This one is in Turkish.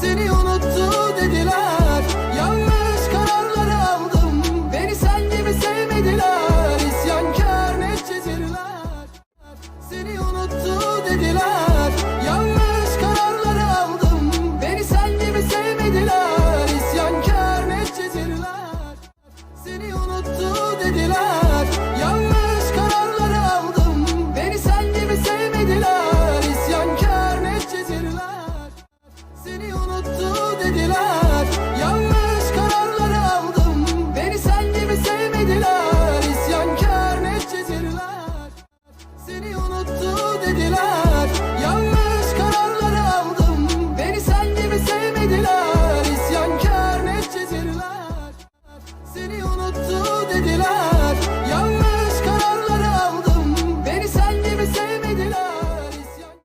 Seni unuttu dediler. Yanlış kararları aldım Beni sen gibi sevmediler. İsyankar neticeciler Seni unuttu dediler. Yanlış kararları aldım Beni sen gibi sevmediler. İsyankar neticeciler Seni sevmediler. Yanlış kararlar aldım. Beni sen gibi sevmediler. İsyankar neticediler Seni unuttu dediler. Yanlış kararlar aldım. Beni sen gibi sevmediler. İsyankar neticediler Seni unuttu